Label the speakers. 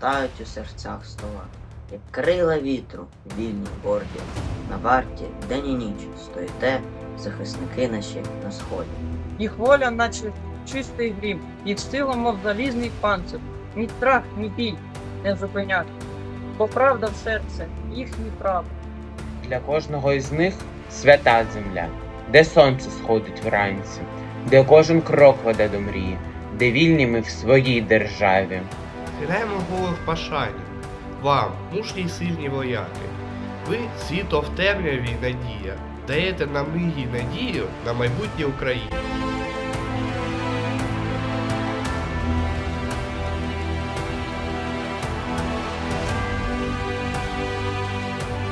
Speaker 1: зростають у серцях стола, як крила вітру, вільні горді. На варті день і ніч стоїте, захисники наші на сході.
Speaker 2: Їх воля, наче чистий грім, їх сила, мов залізний панцир, ні страх, ні біль не зупинять. Бо правда в серце, їхній право.
Speaker 3: Для кожного із них свята земля, де сонце сходить вранці, де кожен крок веде до мрії, де вільні ми в своїй державі.
Speaker 4: Голову в пашані. Вам, мужні й сильні вояки. Ви світо в темряві надія. Даєте нам мрії надію на майбутнє України.